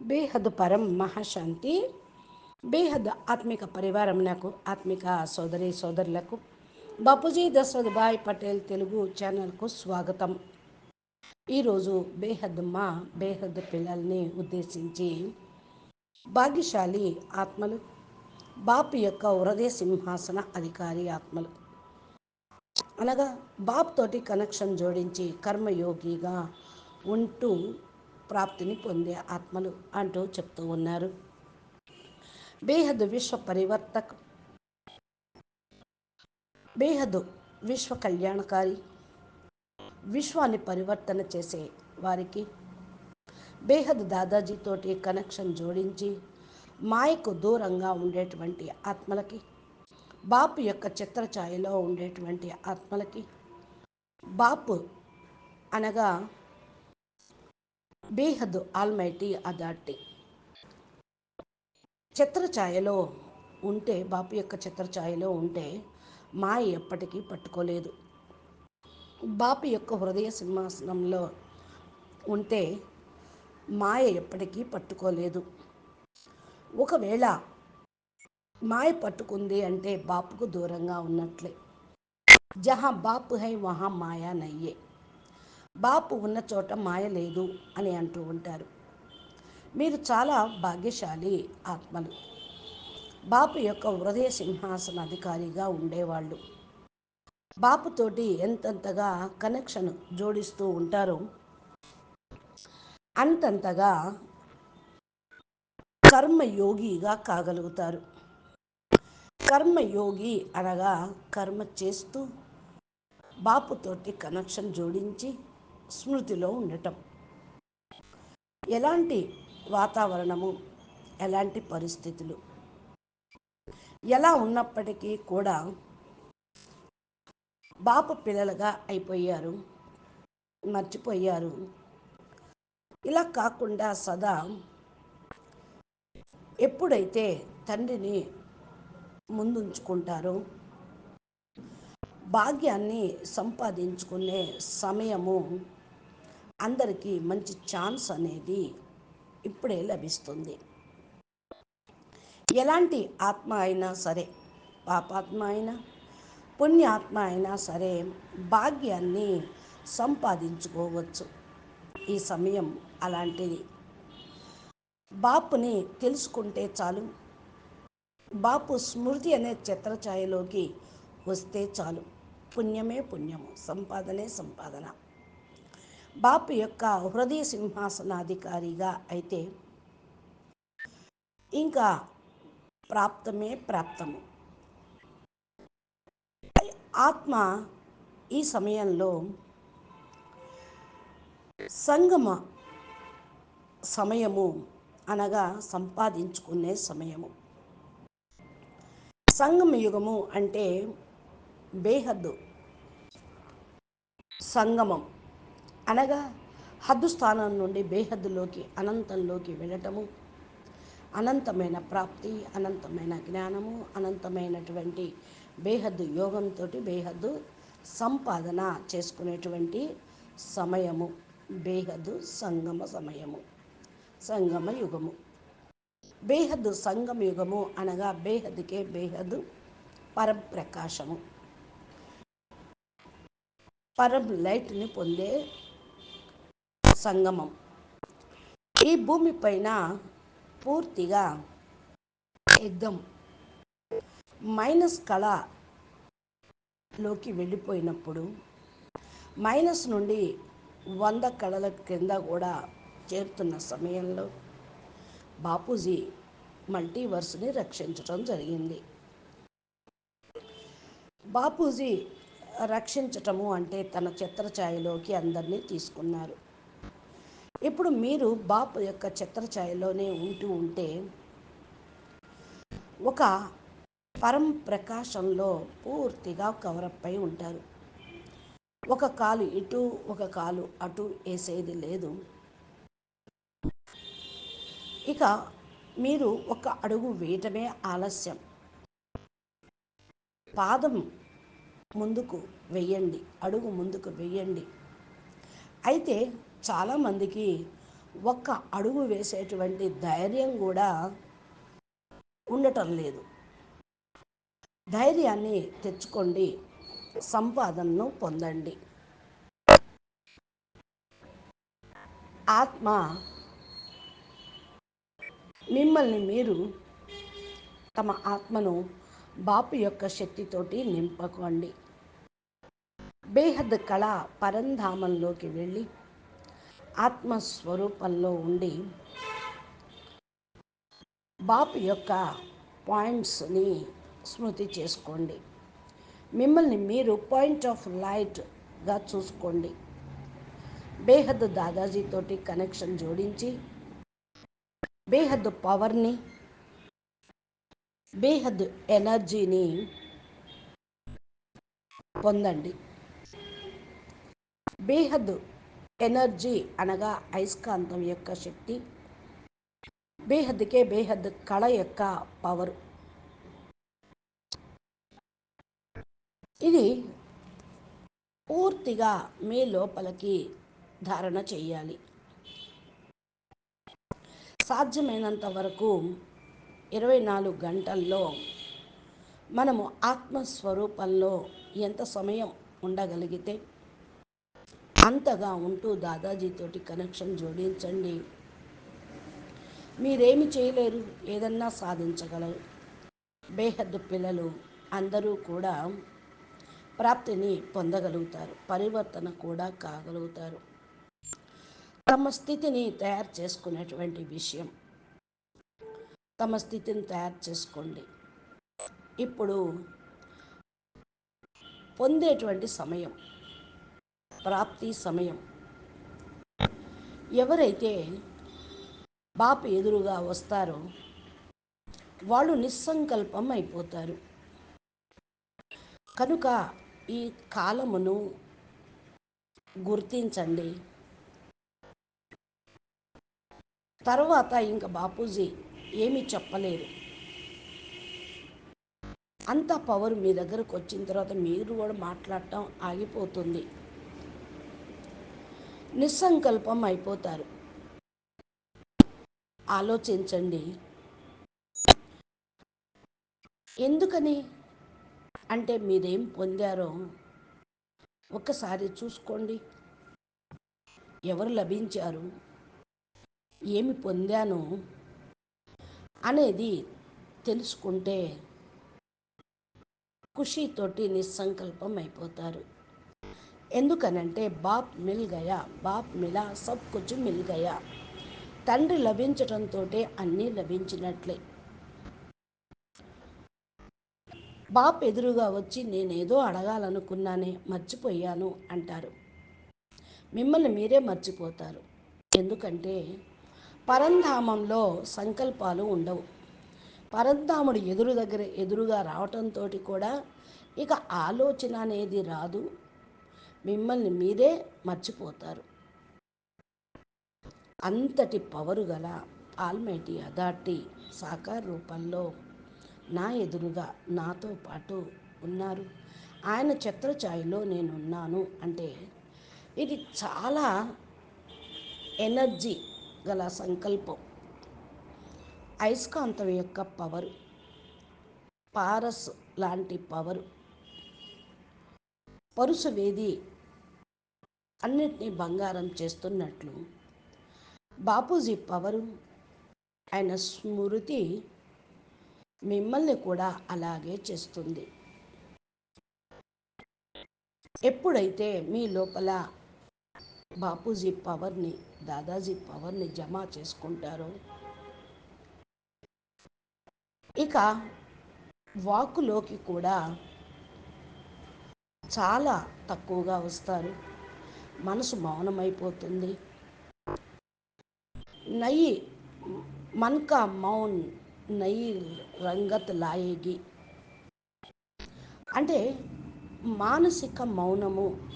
బేహద్ పరం మహాశాంతి బేహద్ ఆత్మిక పరివారం నాకు ఆత్మిక సోదరి సోదరులకు. బాపూజీ దశరథ్ భాయ్ పటేల్ తెలుగు ఛానల్కు స్వాగతం. ఈరోజు బేహద్ మా బేహద్ పిల్లల్ని ఉద్దేశించి భాగ్యశాలి ఆత్మలు బాపు యొక్క హృదయ సింహాసన అధికారి ఆత్మలు. అనగా బాప్ తోటి కనెక్షన్ జోడించి కర్మయోగిగా ఉంటూ ప్రాప్తిని పొందే ఆత్మలు అంటూ చెప్తూ ఉన్నారు. బేహద్ విశ్వ పరివర్తక్. బేహద్ విశ్వ కళ్యాణకారి. విశ్వాన్ని పరివర్తన చేసే వారికి. బేహద్ దాదాజీతోటి కనెక్షన్ జోడించి మాయకు దూరంగా ఉండేటువంటి ఆత్మలకి బాపు యొక్క చిత్రఛాయలో ఉండేటువంటి ఆత్మలకి. బాపు అనగా బేహద్ ఆల్మైటీ అధార్టీ చిత్ర ఛాయలో ఉంటే బాపు యొక్క చిత్రఛాయలో ఉంటే మాయ ఎప్పటికీ పట్టుకోలేదు. బాపు యొక్క హృదయ సింహాసనంలో ఉంటే మాయ ఎప్పటికీ పట్టుకోలేదు. ఒకవేళ మాయ పట్టుకుంది అంటే బాపుకు దూరంగా ఉన్నట్లే. జహా బాపు హై వహా మాయా నయ్యే. బాపు ఉన్న చోట మాయ లేదు అని అంటూ ఉంటారు. మీరు చాలా భాగ్యశాలి ఆత్మలు. బాపు యొక్క హృదయ సింహాసన అధికారిగా ఉండేవాళ్ళు. బాపుతోటి ఎంతంతగా కనెక్షన్ జోడిస్తూ ఉంటారో అంతంతగా కర్మయోగిగా కాగలుగుతారు. కర్మయోగి అనగా కర్మ చేస్తూ బాపుతోటి కనెక్షన్ జోడించి స్మృతిలో ఉండటం. ఎలాంటి వాతావరణము ఎలాంటి పరిస్థితులు? ఎలా ఉన్నప్పటికీ కూడా బాపు పిల్లలుగా అయిపోయారు మర్చిపోయారు. ఇలా కాకుండా సదా ఎప్పుడైతే తండ్రిని ముందుంచుకుంటారో భాగ్యాన్ని సంపాదించుకునే సమయము అందరికీ మంచి ఛాన్స్ అనేది ఇప్పుడే లభిస్తుంది. ఎలాంటి ఆత్మ అయినా సరే పాపాత్మ అయినా పుణ్యాత్మ అయినా సరే భాగ్యాన్ని సంపాదించుకోవచ్చు. ఈ సమయం అలాంటిది. బాపుని తెలుసుకుంటే చాలు. బాపు స్మృతి అనే చిత్రఛాయలోకి వస్తే చాలు. పుణ్యమే పుణ్యము సంపాదనే సంపాదన. బాపు యొక్క హృదయ సింహాసనాధికారిగా అయితే ఇంకా ప్రాప్తమే ప్రాప్తము. ఆత్మ ఈ సమయంలో సంగమ సమయము అనగా సంపాదించుకునే సమయము. సంగమ యుగము అంటే బేహద్దు సంగమం. అనగా హద్దు స్థానం నుండి బేహద్దులోకి అనంతంలోకి వెళ్ళటము అనంతమైన ప్రాప్తి అనంతమైన జ్ఞానము అనంతమైనటువంటి బేహద్దు యోగంతో బేహద్దు సంపాదన చేసుకునేటువంటి సమయము బేహద్దు సంగమ సమయము సంగమ యుగము బేహద్దు సంగమ యుగము అనగా బేహద్దుకే బేహద్దు పరప్రకాశము పరం లైట్ని పొందే సంగమం. ఈ భూమిపైన పూర్తిగా ఎగ్దం మైనస్ కళలోకి వెళ్ళిపోయినప్పుడు మైనస్ నుండి వంద కళల క్రింద కూడా చేరుతున్న సమయంలో బాపూజీ మల్టీవర్స్ని రక్షించడం జరిగింది. బాపూజీ రక్షించటము అంటే తన చిత్రఛాయలోకి అందరినీ తీసుకున్నారు. ఇప్పుడు మీరు బాపు యొక్క చిత్రఛాయలోనే ఉంటూ ఉంటే ఒక పరం ప్రకాశంలో పూర్తిగా కవరప్ అయి ఉంటారు. ఒక కాలు ఇటు ఒక కాలు అటు వేసేది లేదు. ఇక మీరు ఒక అడుగు వేయటమే ఆలస్యం. పాదం ముందుకు వెయ్యండి అడుగు ముందుకు వెయ్యండి అయితే చాలామందికి ఒక్క అడుగు వేసేటువంటి ధైర్యం కూడా ఉండటం లేదు. ధైర్యాన్ని తెచ్చుకోండి సంపాదనను పొందండి. ఆత్మ మిమ్మల్ని మీరు తమ ఆత్మను బాపు యొక్క శక్తితోటి నింపుకోండి. బేహద్ కళ పరంధామంలోకి వెళ్ళి ఆత్మస్వరూపంలో ఉండి బాపు యొక్క పాయింట్స్ని స్మృతి చేసుకోండి. మిమ్మల్ని మీరు పాయింట్ ఆఫ్ లైట్గా చూసుకోండి. బేహద్ దాదాజీతోటి కనెక్షన్ జోడించి బేహద్ పవర్ని బేహద్ ఎనర్జీని పొందండి. బేహద్ ఎనర్జీ అనగా అయస్కాంతం యొక్క శక్తి. బేహద్కే బేహద్ కళ యొక్క పవర్. ఇది పూర్తిగా మీ లోపలికి ధారణ చేయాలి. సాధ్యమైనంత వరకు ఇరవై నాలుగు గంటల్లో మనము ఆత్మస్వరూపంలో ఎంత సమయం ఉండగలిగితే అంతగా ఉంటూ దాదాజీతోటి కనెక్షన్ జోడించండి. మీరేమి చేయలేరు ఏదన్నా సాధించగలరు. బేహద్దు పిల్లలు అందరూ కూడా ప్రాప్తిని పొందగలుగుతారు పరివర్తన కూడా కాగలుగుతారు. తమ స్థితిని తయారు చేసుకునేటువంటి విషయం. తమ స్థితిని తయారు చేసుకోండి. ఇప్పుడు పొందేటువంటి సమయం. ప్రాప్తి సమయం. ఎవరైతే బాపు ఎదురుగా వస్తారో వాళ్ళు నిస్సంకల్పం అయిపోతారు. కనుక ఈ కాలమును గుర్తించండి. తర్వాత ఇంకా బాపూజీ ఏమి చెప్పలేరు. అంత పవర్ మీ దగ్గరకు వచ్చిన తర్వాత మీరు కూడా మాట్లాడటం ఆగిపోతుంది. నిస్సంకల్పం అయిపోతారు. ఆలోచించండి. ఎందుకని? అంటే మీరేం పొందారో ఒకసారి చూసుకోండి. ఎవరు లభించారు? ఏమి పొందాను? అనేది తెలుసుకుంటే ఖుషితోటి నిస్సంకల్పం అయిపోతారు. ఎందుకనంటే బాప్ మిల్ గయా బాప్ మిలా సబ్ కుచ్ మిల్ గయా తండ్రి లభించడంతో అన్నీ లభించినట్లే. బాప్ ఎదురుగా వచ్చి నేనేదో అడగాలనుకున్నానే మర్చిపోయాను అంటారు. మిమ్మల్ని మీరే మర్చిపోతారు. ఎందుకంటే పరంధామంలో సంకల్పాలు ఉండవు. పరంధాముడు ఎదురు దగ్గర ఎదురుగా రావటంతో కూడా ఇక ఆలోచన అనేది రాదు. మిమ్మల్ని మీరే మర్చిపోతారు. అంతటి పవరు గల ఆల్మైటీ అథారిటీ సాకార రూపంలో నా ఎదురుగా నాతో పాటు ఉన్నారు. ఆయన ఛత్రఛాయలో నేను ఉన్నాను అంటే ఇది చాలా ఎనర్జీ గల సంకల్పం. అయస్కాంతం యొక్క పవర్ పారస్ లాంటి పవరు పరుసవేది అన్నిటినీ బంగారం చేస్తున్నట్లు. బాపూజీ పవరు ఆయన స్మృతి మిమ్మల్ని కూడా అలాగే చేస్తుంది. ఎప్పుడైతే మీ లోపల బాపూజీ పవర్ని దాదాజీ పవర్ని జమ చేసుకుంటారో ఇక వాకులోకి కూడా చాలా తక్కువగా వస్తారు. మనసు మౌనమైపోతుంది. నయి మన్క మౌన్ నయి రంగత్ లాయేగి. అంటే మానసిక మౌనము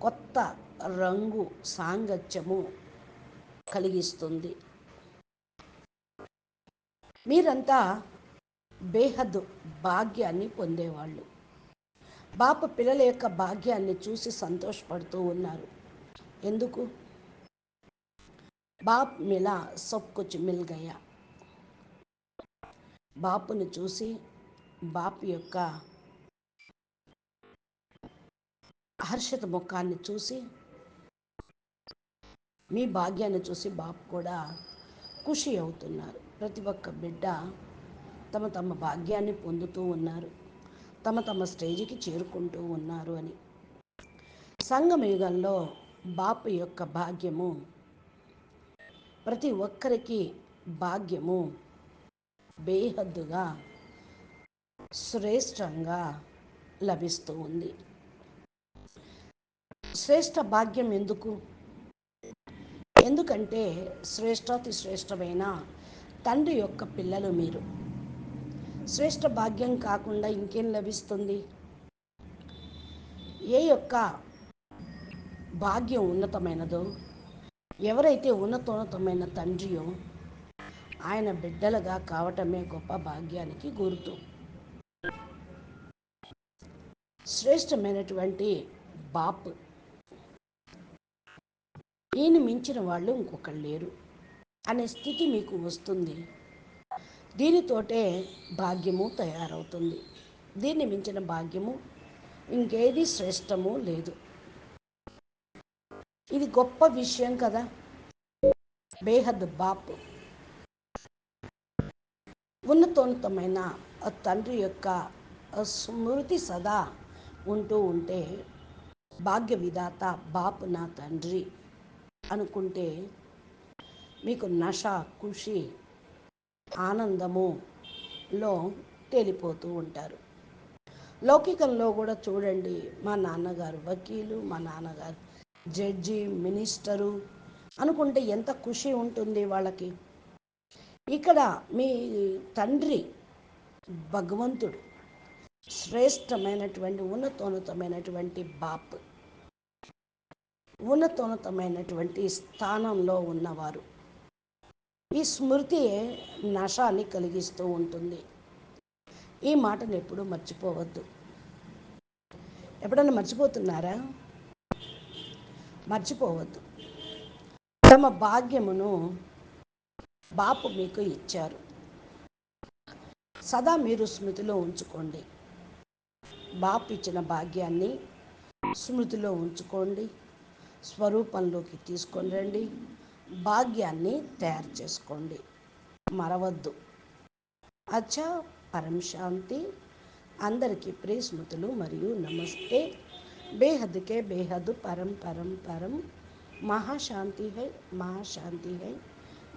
కొత్త రంగు సాంగత్యము కలిగిస్తుంది. మీరంతా బేహద్ భాగ్యాన్ని పొందేవాళ్ళు. బాప పిల్లల యొక్క భాగ్యాన్ని చూసి సంతోషపడుతూ ఉన్నారు. ఎందుకు? బాప్ మిలా సబ్ కుచ్ మిల్ గయా. బాపుని చూసి బాపు యొక్క హర్షిత ముఖాన్ని చూసి మీ భాగ్యాన్ని చూసి బాపు కూడా ఖుషి అవుతున్నారు. ప్రతి ఒక్క బిడ్డ తమ తమ భాగ్యాన్ని పొందుతూ ఉన్నారు. తమ తమ స్టేజ్కి చేరుకుంటూ ఉన్నారు అని. సంగమయుగంలో బాపు యొక్క భాగ్యము ప్రతి ఒక్కరికి భాగ్యము బేహద్దుగా శ్రేష్టంగా లభిస్తూ ఉంది. శ్రేష్ట భాగ్యం ఎందుకు? ఎందుకంటే శ్రేష్టాతి శ్రేష్టమైన తండ్రి యొక్క పిల్లలు మీరు. శ్రేష్ట భాగ్యం కాకుండా ఇంకేం లభిస్తుంది? ఏ యొక్క భాగ్యం ఉన్నతమైనదో ఎవరైతే ఉన్నతోన్నతమైన తండ్రియో ఆయన బిడ్డలుగా కావటమే గొప్ప భాగ్యానికి గుర్తు. శ్రేష్టమైనటువంటి బాప్. ఈయన మించిన వాళ్ళు ఇంకొకళ్ళు లేరు. అనే స్థితి మీకు వస్తుంది. దీనితోటే భాగ్యము తయారవుతుంది. దీన్ని మించిన భాగ్యము ఇంకేది శ్రేష్టము లేదు. ఇది గొప్ప విషయం కదా. బేహద్ బాప్. ఉన్నతోన్నతమైన తండ్రి యొక్క స్మృతి సదా ఉంటూ ఉంటే భాగ్య విధాత బాపు నా తండ్రి అనుకుంటే మీకు నష ఖుషి ఆనందములో తేలిపోతూ ఉంటారు. లౌకికంలో కూడా చూడండి మా నాన్నగారు వకీలు మా నాన్నగారు జడ్జి మినిస్టరు అనుకుంటే ఎంత ఖుషి ఉంటుంది వాళ్ళకి. ఇక్కడ మీ తండ్రి భగవంతుడు శ్రేష్టమైనటువంటి ఉన్నతోన్నతమైనటువంటి బాప్ ఉన్నతోన్నతమైనటువంటి స్థానంలో ఉన్నవారు. ఈ స్మృతి నషాన్ని కలిగిస్తూ ఉంటుంది. ఈ మాటను ఎప్పుడూ మర్చిపోవద్దు. ఎప్పుడన్నా మర్చిపోతున్నారా? మర్చిపోవద్దు. తమ భాగ్యమును బాపు మీకు ఇచ్చారు. సదా మీరు స్మృతిలో ఉంచుకోండి. బాపు ఇచ్చిన భాగ్యాన్ని స్మృతిలో ఉంచుకోండి. స్వరూపంలోకి తీసుకొని రండి. భాగ్యాన్ని తయారు చేసుకోండి. మరవద్దు. అచ్చా పరం శాంతి అందరికీ ప్రేస్మృతులు మరియు నమస్తే. బేహద్కే బేహద్ పరం పరం పరం. మహాశాంతి high మహాశాంతి high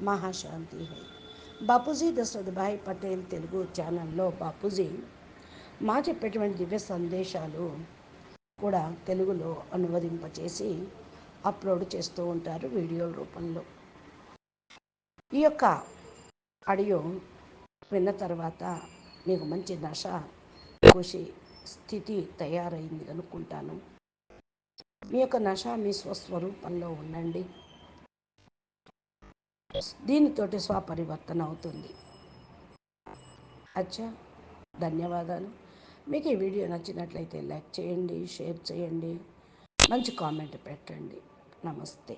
మహాశాంతి high. Bapuji Dasharathbhai Patel Telugu ఛానల్లో బాపూజీ మా చెప్పేటువంటి దివ్య సందేశాలు కూడా తెలుగులో అనువదింపచేసి అప్లోడ్ చేస్తూ ఉంటారు వీడియోల రూపంలో. ఈ యొక్క ఆడియో విన్న తర్వాత మీకు మంచి దశ కృషి స్థితి తయారైంది అనుకుంటాను. మీ యొక్క నష మీ స్వస్వరూపంలో ఉండండి. దీనితోటి స్వపరివర్తన అవుతుంది. అచ్చా ధన్యవాదాలు. మీకు ఈ వీడియో నచ్చినట్లయితే లైక్ చేయండి షేర్ చేయండి మంచి కామెంట్ పెట్టండి. నమస్తే